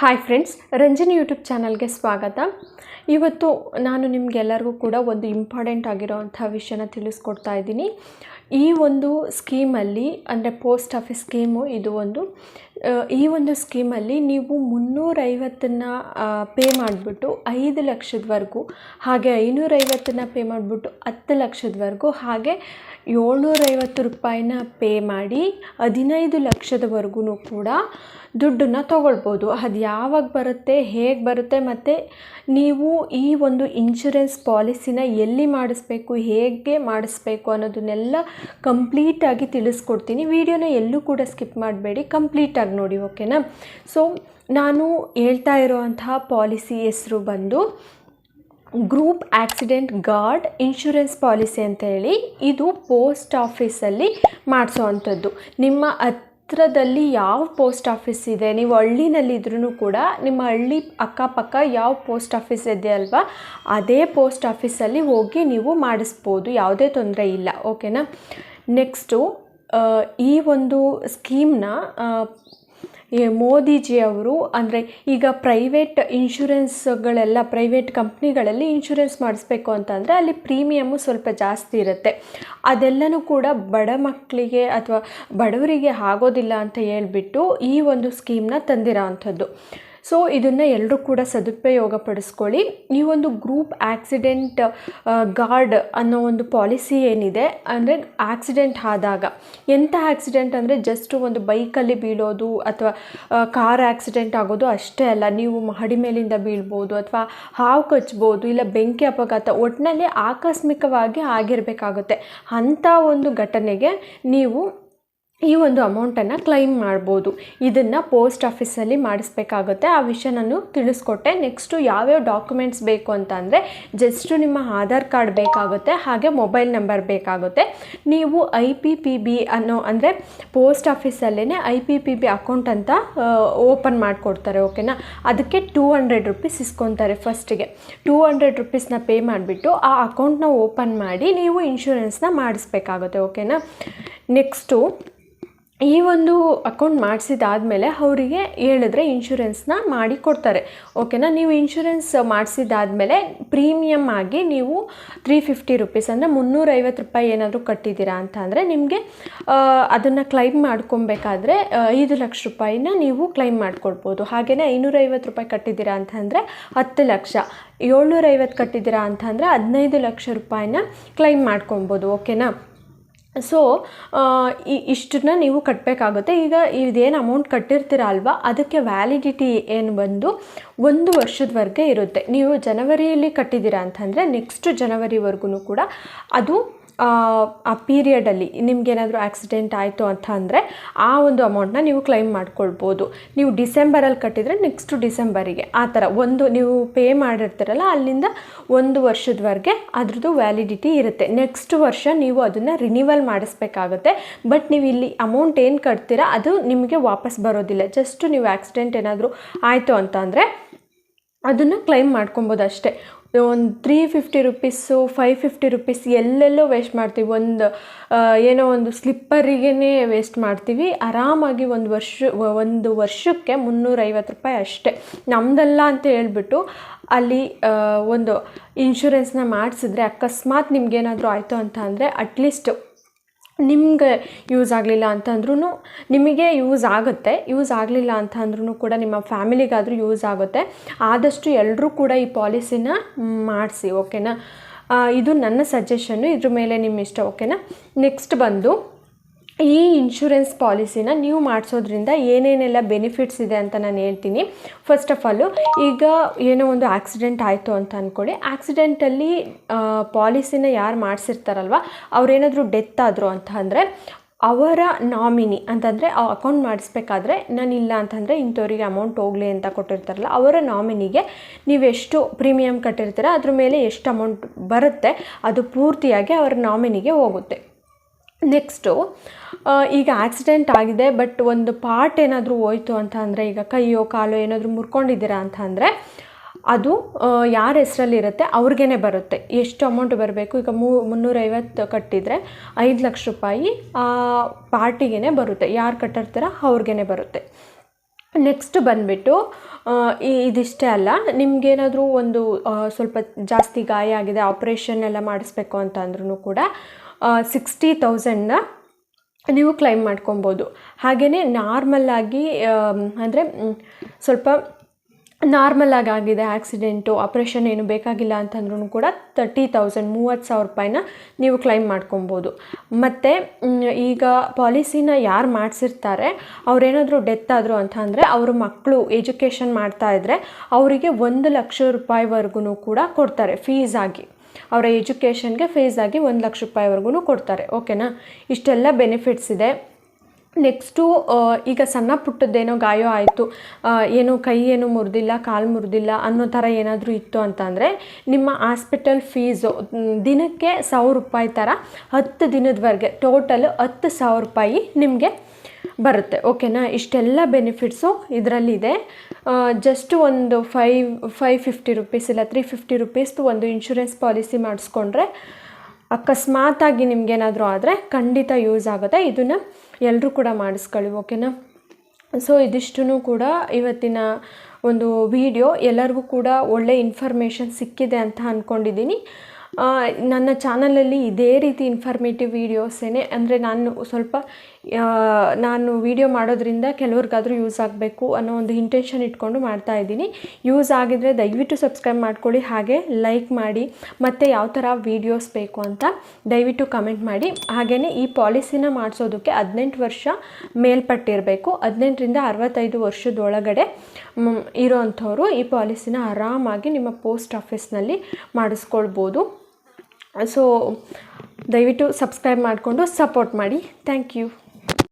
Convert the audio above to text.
Hi friends Ranjani YouTube ಚಾನಲ್ಗೆ ಸ್ವಾಗತ. ಇವತ್ತು ನಾನು ನಿಮಗೆಲ್ಲರಿಗೂ ಕೂಡ ಒಂದು ಇಂಪಾರ್ಟೆಂಟ್ ಆಗಿರೋವಂಥ ವಿಷಯನ ತಿಳಿಸ್ಕೊಡ್ತಾ ಇದ್ದೀನಿ. ಈ ಒಂದು ಸ್ಕೀಮಲ್ಲಿ ಅಂದರೆ ಪೋಸ್ಟ್ ಆಫೀಸ್ ಸ್ಕೀಮು ಇದು ಒಂದು ಈ ಒಂದು ಸ್ಕೀಮಲ್ಲಿ ನೀವು ಮುನ್ನೂರೈವತ್ತನ್ನು ಪೇ ಮಾಡಿಬಿಟ್ಟು ಐದು ಲಕ್ಷದವರೆಗೂ, ಹಾಗೆ ಐನೂರೈವತ್ತನ್ನು ಪೇ ಮಾಡಿಬಿಟ್ಟು ಹತ್ತು ಲಕ್ಷದವರೆಗೂ, ಹಾಗೆ ಏಳ್ನೂರೈವತ್ತು ರೂಪಾಯಿನ ಪೇ ಮಾಡಿ ಹದಿನೈದು ಲಕ್ಷದವರೆಗೂ ಕೂಡ ದುಡ್ಡನ್ನು ತೊಗೊಳ್ಬೋದು. ಅದು ಯಾವಾಗ ಬರುತ್ತೆ, ಹೇಗೆ ಬರುತ್ತೆ, ಮತ್ತು ನೀವು ಈ ಒಂದು ಇನ್ಶೂರೆನ್ಸ್ ಪಾಲಿಸಿನ ಎಲ್ಲಿ ಮಾಡಿಸ್ಬೇಕು, ಹೇಗೆ ಮಾಡಿಸ್ಬೇಕು ಅನ್ನೋದನ್ನೆಲ್ಲ ಕಂಪ್ಲೀಟಾಗಿ ತಿಳಿಸ್ಕೊಡ್ತೀನಿ. ವಿಡಿಯೋನ ಎಲ್ಲೂ ಕೂಡ ಸ್ಕಿಪ್ ಮಾಡಬೇಡಿ, ಕಂಪ್ಲೀಟಾಗಿ. ನೋಡಿ, ಓಕೆನಾ? ಸೊ ನಾನು ಹೇಳ್ತಾ ಇರೋವಂತಹ ಪಾಲಿಸಿ ಹೆಸರು ಬಂದು group accident guard insurance policy ಅಂತ ಹೇಳಿ ಇದು ಪೋಸ್ಟ್ ಆಫೀಸಲ್ಲಿ ಮಾಡಿಸೋವಂಥದ್ದು ನಿಮ್ಮ ಹತ್ರದಲ್ಲಿ ಯಾವ ಪೋಸ್ಟ್ ಆಫೀಸ್ ಇದೆ, ನೀವು ಹಳ್ಳಿನಲ್ಲಿದ್ರೂ ಕೂಡ ನಿಮ್ಮ ಹಳ್ಳಿ ಅಕ್ಕಪಕ್ಕ ಯಾವ ಪೋಸ್ಟ್ ಆಫೀಸ್ ಇದೆ ಅಲ್ವಾ, ಅದೇ ಪೋಸ್ಟ್ ಆಫೀಸಲ್ಲಿ ಹೋಗಿ ನೀವು ಮಾಡಿಸ್ಬೋದು, ಯಾವುದೇ ತೊಂದರೆ ಇಲ್ಲ, ಓಕೆನಾ? ನೆಕ್ಸ್ಟು ಈ ಒಂದು ಸ್ಕೀಮ್ನ ಮೋದಿಜಿ ಅವರು ಅಂದರೆ ಈಗ ಪ್ರೈವೇಟ್ ಇನ್ಶೂರೆನ್ಸ್ಗಳೆಲ್ಲ ಪ್ರೈವೇಟ್ ಕಂಪ್ನಿಗಳಲ್ಲಿ ಇನ್ಶೂರೆನ್ಸ್ ಮಾಡಿಸ್ಬೇಕು ಅಂತಂದರೆ ಅಲ್ಲಿ ಪ್ರೀಮಿಯಮ್ಮು ಸ್ವಲ್ಪ ಜಾಸ್ತಿ ಇರುತ್ತೆ. ಅದೆಲ್ಲನೂ ಕೂಡ ಬಡ ಮಕ್ಕಳಿಗೆ ಅಥವಾ ಬಡವರಿಗೆ ಆಗೋದಿಲ್ಲ ಅಂತ ಹೇಳಿಬಿಟ್ಟು ಈ ಒಂದು ಸ್ಕೀಮ್ನ ತಂದಿರೋ ಅಂಥದ್ದು. ಸೊ ಇದನ್ನು ಎಲ್ಲರೂ ಕೂಡ ಸದುಪಯೋಗ ಪಡಿಸ್ಕೊಳ್ಳಿ ಈ ಒಂದು ಗ್ರೂಪ್ ಆಕ್ಸಿಡೆಂಟ್ ಗಾರ್ಡ್ ಅನ್ನೋ ಒಂದು ಪಾಲಿಸಿ ಏನಿದೆ, ಅಂದರೆ ಆಕ್ಸಿಡೆಂಟ್ ಆದಾಗ, ಎಂಥ ಆಕ್ಸಿಡೆಂಟ್ ಅಂದರೆ ಜಸ್ಟ್ ಒಂದು ಬೈಕಲ್ಲಿ ಬೀಳೋದು ಅಥವಾ ಕಾರ್ ಆಕ್ಸಿಡೆಂಟ್ ಆಗೋದು ಅಷ್ಟೇ ಅಲ್ಲ. ನೀವು ಮಹಡಿ ಮೇಲಿಂದ ಬೀಳ್ಬೋದು ಅಥವಾ ಹಾವು ಕಚ್ಬೋದು ಇಲ್ಲ ಬೆಂಕಿ ಅಪಘಾತ ಒಟ್ಟಿನಲ್ಲಿ ಆಕಸ್ಮಿಕವಾಗಿ ಆಗಿರಬೇಕಾಗುತ್ತೆ. ಅಂಥ ಒಂದು ಘಟನೆಗೆ ನೀವು ಈ ಒಂದು ಅಮೌಂಟನ್ನು ಕ್ಲೈಮ್ ಮಾಡ್ಬೋದು. ಇದನ್ನು ಪೋಸ್ಟ್ ಆಫೀಸಲ್ಲಿ ಮಾಡಿಸ್ಬೇಕಾಗುತ್ತೆ. ಆ ವಿಷಯ ನಾನು ತಿಳಿಸ್ಕೊಟ್ಟೆ. ನೆಕ್ಸ್ಟು ಯಾವ್ಯಾವ ಡಾಕ್ಯುಮೆಂಟ್ಸ್ ಬೇಕು ಅಂತ ಅಂದರೆ ಜಸ್ಟು ನಿಮ್ಮ ಆಧಾರ್ ಕಾರ್ಡ್ ಬೇಕಾಗುತ್ತೆ, ಹಾಗೆ ಮೊಬೈಲ್ ನಂಬರ್ ಬೇಕಾಗುತ್ತೆ. ನೀವು ಐ ಪಿ ಪಿ ಬಿ ಅನ್ನೋ ಅಂದರೆ post ಆಫೀಸಲ್ಲೇ I P P B account ಅಂತ ಓಪನ್ ಮಾಡಿಕೊಡ್ತಾರೆ ಓಕೆನಾ ಅದಕ್ಕೆ ಟೂ ಹಂಡ್ರೆಡ್ ರುಪೀಸ್ ಇಸ್ಕೊತಾರೆ ಫಸ್ಟಿಗೆ ಟೂ ಹಂಡ್ರೆಡ್ ರುಪೀಸ್ನ ಪೇ ಮಾಡಿಬಿಟ್ಟು ಆ ಅಕೌಂಟ್ನ ಓಪನ್ ಮಾಡಿ ನೀವು ಇನ್ಶೂರೆನ್ಸ್ನ ಮಾಡಿಸ್ಬೇಕಾಗುತ್ತೆ ಓಕೆನಾ ನೆಕ್ಸ್ಟು ಈ ಒಂದು ಅಕೌಂಟ್ ಮಾಡಿಸಿದಾದಮೇಲೆ ಅವರಿಗೆ ಹೇಳಿದ್ರೆ ಇನ್ಶೂರೆನ್ಸ್ನ ಮಾಡಿ ಕೊಡ್ತಾರೆ. ಓಕೆನಾ ನೀವು ಇನ್ಶೂರೆನ್ಸ್ ಮಾಡಿಸಿದಾದಮೇಲೆ ಪ್ರೀಮಿಯಮ್ ಆಗಿ ನೀವು ತ್ರೀ ಫಿಫ್ಟಿ ರುಪೀಸ್ ಅಂದರೆ ಮುನ್ನೂರೈವತ್ತು ರೂಪಾಯಿ ಏನಾದರೂ ಕಟ್ಟಿದ್ದೀರಾ ಅಂತ ಅಂದರೆ ನಿಮಗೆ ಅದನ್ನು ಕ್ಲೈಮ್ ಮಾಡ್ಕೊಬೇಕಾದ್ರೆ ಐದು ಲಕ್ಷ ರೂಪಾಯಿನ ನೀವು ಕ್ಲೈಮ್ ಮಾಡ್ಕೊಳ್ಬೋದು ಹಾಗೆಯೇ ಐನೂರೈವತ್ತು ರೂಪಾಯಿ ಕಟ್ಟಿದ್ದೀರಾ ಅಂತ ಅಂದರೆ ಹತ್ತು ಲಕ್ಷ. ಏಳ್ನೂರೈವತ್ತು ಕಟ್ಟಿದ್ದೀರಾ ಅಂತ ಅಂದರೆ ಹದಿನೈದು ಲಕ್ಷ ರೂಪಾಯಿನ ಕ್ಲೈಮ್ ಮಾಡ್ಕೊಬೋದು ಓಕೆನಾ ಸೊ ಇಷ್ಟನ್ನ ನೀವು ಕಟ್ಟಬೇಕಾಗುತ್ತೆ ಈಗ ಇದೇನು ಅಮೌಂಟ್ ಕಟ್ಟಿರ್ತೀರ ಅಲ್ವಾ ಅದಕ್ಕೆ ವ್ಯಾಲಿಡಿಟಿ ಏನು ಬಂದು ಒಂದು ವರ್ಷದವರೆಗೆ ಇರುತ್ತೆ. ನೀವು ಜನವರಿಯಲ್ಲಿ ಕಟ್ಟಿದ್ದೀರಾ ಅಂತಂದರೆ ನೆಕ್ಸ್ಟ್ ಜನವರಿವರೆಗೂ ಕೂಡ ಅದು ಆ ಪೀರಿಯಡಲ್ಲಿ ನಿಮ್ಗೇನಾದರೂ ಆಕ್ಸಿಡೆಂಟ್ ಆಯಿತು ಅಂತ ಅಂದರೆ ಆ ಒಂದು ಅಮೌಂಟ್ನ ನೀವು ಕ್ಲೈಮ್ ಮಾಡ್ಕೊಳ್ಬೋದು. ನೀವು ಡಿಸೆಂಬರಲ್ಲಿ ಕಟ್ಟಿದರೆ ನೆಕ್ಸ್ಟು ಡಿಸೆಂಬರಿಗೆ ಆ ಥರ ಒಂದು ನೀವು ಪೇ ಮಾಡಿರ್ತೀರಲ್ಲ, ಅಲ್ಲಿಂದ ಒಂದು ವರ್ಷದವರೆಗೆ ಅದ್ರದ್ದು ವ್ಯಾಲಿಡಿಟಿ ಇರುತ್ತೆ. ನೆಕ್ಸ್ಟ್ ವರ್ಷ ನೀವು ಅದನ್ನು ರಿನಿವಲ್ ಮಾಡಿಸ್ಬೇಕಾಗುತ್ತೆ. ಬಟ್ ನೀವು ಇಲ್ಲಿ ಅಮೌಂಟ್ ಏನು ಕಟ್ತೀರಾ, ಅದು ನಿಮಗೆ ವಾಪಸ್ ಬರೋದಿಲ್ಲ. ಜಸ್ಟ್ ನೀವು ಆಕ್ಸಿಡೆಂಟ್ ಏನಾದರೂ ಆಯಿತು ಅಂತ ಅಂದರೆ ಅದನ್ನು ಕ್ಲೈಮ್ ಮಾಡ್ಕೊಬೋದು ಅಷ್ಟೇ ಒಂದು three fifty rupees five fifty rupees ಎಲ್ಲೆಲ್ಲೋ ವೇಸ್ಟ್ ಮಾಡ್ತೀವಿ. ಒಂದು ಏನೋ ಒಂದು ಸ್ಲಿಪ್ಪರಿಗೇ ವೇಸ್ಟ್ ಮಾಡ್ತೀವಿ. ಆರಾಮಾಗಿ ಒಂದು ವರ್ಷ, ಒಂದು ವರ್ಷಕ್ಕೆ ಮುನ್ನೂರೈವತ್ತು ರೂಪಾಯಿ ಅಷ್ಟೇ. ನಮ್ಮದಲ್ಲ ಅಂತ ಹೇಳ್ಬಿಟ್ಟು ಅಲ್ಲಿ ಒಂದು ಇನ್ಶೂರೆನ್ಸ್ನ ಮಾಡಿಸಿದ್ರೆ ಅಕಸ್ಮಾತ್ ನಿಮ್ಗೇನಾದರೂ ಆಯಿತು ಅಂತ ಅಂದರೆ ಅಟ್ಲೀಸ್ಟ್ ನಿಮ್ಗೆ ಯೂಸ್ ಆಗಲಿಲ್ಲ ಅಂತಂದ್ರೂ ನಿಮಗೆ ಯೂಸ್ ಆಗುತ್ತೆ, ಯೂಸ್ ಆಗಲಿಲ್ಲ ಅಂತ ಅಂದ್ರೂ ಕೂಡ ನಿಮ್ಮ ಫ್ಯಾಮಿಲಿಗಾದರೂ ಯೂಸ್ ಆಗುತ್ತೆ. ಆದಷ್ಟು ಎಲ್ಲರೂ ಕೂಡ ಈ ಪಾಲಿಸಿನ ಮಾಡಿಸಿ, ಓಕೆನಾ? ಇದು ನನ್ನ ಸಜೆಷನ್ನು, ಇದ್ರ ಮೇಲೆ ನಿಮ್ಮ ಇಷ್ಟ, ಓಕೆನಾ? ನೆಕ್ಸ್ಟ್ ಬಂದು ಈ ಇನ್ಶೂರೆನ್ಸ್ ಪಾಲಿಸಿನ ನೀವು ಮಾಡಿಸೋದ್ರಿಂದ ಏನೇನೆಲ್ಲ ಬೆನಿಫಿಟ್ಸ್ ಇದೆ ಅಂತ ನಾನು ಹೇಳ್ತೀನಿ. ಫಸ್ಟ್ ಆಫ್ ಆಲು ಈಗ ಏನೋ ಒಂದು ಆಕ್ಸಿಡೆಂಟ್ ಆಯಿತು ಅಂತ ಅಂದ್ಕೊಳ್ಳಿ ಆಕ್ಸಿಡೆಂಟಲ್ಲಿ ಪಾಲಿಸಿನ ಯಾರು ಮಾಡಿಸಿರ್ತಾರಲ್ವ? ಅವರೇನಾದರೂ ಡೆತ್ ಆದರು ಅಂತ ಅಂದರೆ, ಅವರ ನಾಮಿನಿ ಅಂತಂದರೆ, ಆ ಅಕೌಂಟ್ ಮಾಡಿಸ್ಬೇಕಾದ್ರೆ ನಾನು ಇಲ್ಲ ಅಂತಂದರೆ ಇಂಥವ್ರಿಗೆ ಅಮೌಂಟ್ ಹೋಗಲಿ ಅಂತ ಕೊಟ್ಟಿರ್ತಾರಲ್ಲ, ಅವರ ನಾಮಿನಿಗೆ ನೀವೆಷ್ಟು ಪ್ರೀಮಿಯಮ್ ಕಟ್ಟಿರ್ತೀರ, ಅದ್ರ ಮೇಲೆ ಎಷ್ಟು ಅಮೌಂಟ್ ಬರುತ್ತೆ, ಅದು ಪೂರ್ತಿಯಾಗಿ ಅವರ ನಾಮಿನಿಗೆ ಹೋಗುತ್ತೆ. ನೆಕ್ಸ್ಟು ಈಗ ಆಕ್ಸಿಡೆಂಟ್ ಆಗಿದೆ ಬಟ್ ಒಂದು ಪಾರ್ಟ್ ಏನಾದರೂ ಹೋಯ್ತು ಅಂತ ಅಂದರೆ, ಈಗ ಕೈಯೋ, ಕಾಲೋ ಏನಾದರೂ ಮುರ್ಕೊಂಡಿದ್ದೀರಾ ಅಂತ ಅಂದರೆ, ಅದು ಯಾರ ಹೆಸ್ರಲ್ಲಿರುತ್ತೆ ಅವ್ರಿಗೇ ಬರುತ್ತೆ. ಎಷ್ಟು ಅಮೌಂಟ್ ಬರಬೇಕು? ಈಗ ಮೂ, ಮುನ್ನೂರೈವತ್ತು ಕಟ್ಟಿದರೆ ಐದು ಲಕ್ಷ ರೂಪಾಯಿ, ಆ ಪಾರ್ಟಿಗೇ ಬರುತ್ತೆ. ಯಾರು ಕಟ್ಟಿರ್ತಾರ ಅವ್ರಿಗೇ ಬರುತ್ತೆ. ನೆಕ್ಸ್ಟ್ ಬಂದುಬಿಟ್ಟು ಇದಿಷ್ಟೇ ಅಲ್ಲ, ನಿಮಗೇನಾದರೂ ಒಂದು ಸ್ವಲ್ಪ ಜಾಸ್ತಿ ಗಾಯ ಆಗಿದೆ ಆಪ್ರೇಷನ್ ಎಲ್ಲ ಮಾಡಿಸ್ಬೇಕು ಅಂತ ಅಂದ್ರೂ ಕೂಡ ಸಿಕ್ಸ್ಟಿ ತೌಸಂಡ್ನ ನೀವು ಕ್ಲೈಮ್ ಮಾಡ್ಕೊಬೋದು. ಹಾಗೆಯೇ ನಾರ್ಮಲ್ಲಾಗಿ ಅಂದರೆ ಸ್ವಲ್ಪ ನಾರ್ಮಲ್ ಆಗಿ ಆಗಿದೆ ಆಕ್ಸಿಡೆಂಟು ಆಪ್ರೇಷನ್ ಏನು ಬೇಕಾಗಿಲ್ಲ ಅಂತಂದ್ರೂ ಕೂಡ ತರ್ಟಿ ತೌಸಂಡ್ ಮೂವತ್ತು ಸಾವಿರ ರೂಪಾಯಿನ ನೀವು ಕ್ಲೈಮ್ ಮಾಡ್ಕೊಬೋದು. ಮತ್ತು ಈಗ ಪಾಲಿಸಿನ ಯಾರು ಮಾಡಿಸಿರ್ತಾರೆ, ಅವರೇನಾದರೂ ಡೆತ್ ಆದರು ಅಂತ ಅಂದರೆ ಅವ್ರ ಮಕ್ಕಳು ಎಜುಕೇಷನ್ ಮಾಡ್ತಾ ಇದ್ದರೆ ಅವರಿಗೆ ಒಂದು ಲಕ್ಷ ರೂಪಾಯಿವರೆಗೂ ಕೂಡ ಕೊಡ್ತಾರೆ ಫೀಸಾಗಿ ಅವರ ಎಜುಕೇಷನ್ಗೆ ಫೀಸ್ ಆಗಿ ಒಂದು ಲಕ್ಷ ರೂಪಾಯಿವರೆಗೂ ಕೊಡ್ತಾರೆ. ಓಕೆನಾ ಇಷ್ಟೆಲ್ಲ ಬೆನಿಫಿಟ್ಸ್ ಇದೆ. ನೆಕ್ಸ್ಟು ಈಗ ಸಣ್ಣ ಪುಟ್ಟದ್ದೇನೋ ಗಾಯ ಆಯಿತು. ಏನು ಕೈ ಏನು ಮುರಿದಿಲ್ಲ, ಕಾಲು ಮುರಿದಿಲ್ಲ ಅನ್ನೋ ಥರ ಏನಾದರೂ ಇತ್ತು ಅಂತಂದರೆ ನಿಮ್ಮ ಹಾಸ್ಪಿಟಲ್ ಫೀಸು ದಿನಕ್ಕೆ ಸಾವಿರ ರೂಪಾಯಿ ಥರ ಹತ್ತು ದಿನದವರೆಗೆ ಟೋಟಲ್ ಹತ್ತು ಸಾವಿರ ರೂಪಾಯಿ ನಿಮಗೆ ಬರುತ್ತೆ. ಓಕೆನಾ ಇಷ್ಟೆಲ್ಲ ಬೆನಿಫಿಟ್ಸು ಇದರಲ್ಲಿದೆ. ಜಸ್ಟ್ ಒಂದು ಫೈವ್ ಫೈವ್ ಫಿಫ್ಟಿ ರುಪೀಸ್ ಇಲ್ಲ ತ್ರೀ ಫಿಫ್ಟಿ ರುಪೀಸ್ದು ಒಂದು ಇನ್ಶೂರೆನ್ಸ್ ಪಾಲಿಸಿ ಮಾಡಿಸ್ಕೊಂಡ್ರೆ ಅಕಸ್ಮಾತಾಗಿ ನಿಮಗೇನಾದರೂ ಆದರೆ ಖಂಡಿತ ಯೂಸ್ ಆಗುತ್ತೆ. ಇದನ್ನು ಎಲ್ಲರೂ ಕೂಡ ಮಾಡಿಸ್ಕೊಳ್ಳಿ ಓಕೆನಾ ಸೊ ಇದಿಷ್ಟು ಕೂಡ ಇವತ್ತಿನ ಒಂದು ವಿಡಿಯೋ ಎಲ್ಲರಿಗೂ ಕೂಡ ಒಳ್ಳೆ ಇನ್ಫಾರ್ಮೇಷನ್ ಸಿಕ್ಕಿದೆ ಅಂತ ಅಂದ್ಕೊಂಡಿದ್ದೀನಿ ನನ್ನ ಚಾನಲಲ್ಲಿ ಇದೇ ರೀತಿ ಇನ್ಫಾರ್ಮೇಟಿವ್ ವೀಡಿಯೋಸೇನೆ ಅಂದರೆ ನಾನು ಸ್ವಲ್ಪ ನಾನು ವೀಡಿಯೋ ಮಾಡೋದ್ರಿಂದ ಕೆಲವ್ರಿಗಾದರೂ ಯೂಸ್ ಆಗಬೇಕು ಅನ್ನೋ ಒಂದು ಇಂಟೆನ್ಷನ್ ಇಟ್ಕೊಂಡು ಮಾಡ್ತಾ ಇದ್ದೀನಿ. ಯೂಸ್ ಆಗಿದರೆ ದಯವಿಟ್ಟು ಸಬ್ಸ್ಕ್ರೈಬ್ ಮಾಡ್ಕೊಳ್ಳಿ, ಹಾಗೆ ಲೈಕ್ ಮಾಡಿ, ಮತ್ತು ಯಾವ ಥರ ವೀಡಿಯೋಸ್ ಬೇಕು ಅಂತ ದಯವಿಟ್ಟು ಕಮೆಂಟ್ ಮಾಡಿ. ಹಾಗೆಯೇ ಈ ಪಾಲಿಸಿನ ಮಾಡಿಸೋದಕ್ಕೆ ಹದಿನೆಂಟು ವರ್ಷ ಮೇಲ್ಪಟ್ಟಿರಬೇಕು. ಹದಿನೆಂಟರಿಂದ ಅರವತ್ತೈದು ವರ್ಷದೊಳಗಡೆ ಇರೋ ಅಂಥವ್ರು ಈ ಪಾಲಿಸಿನ ಆರಾಮಾಗಿ ನಿಮ್ಮ ಪೋಸ್ಟ್ ಆಫೀಸ್ನಲ್ಲಿ ಮಾಡಿಸ್ಕೊಳ್ಬೋದು. ಸೊ ದಯವಿಟ್ಟು ಸಬ್ಸ್ಕ್ರೈಬ್ ಮಾಡಿಕೊಂಡು ಸಪೋರ್ಟ್ ಮಾಡಿ. Thank you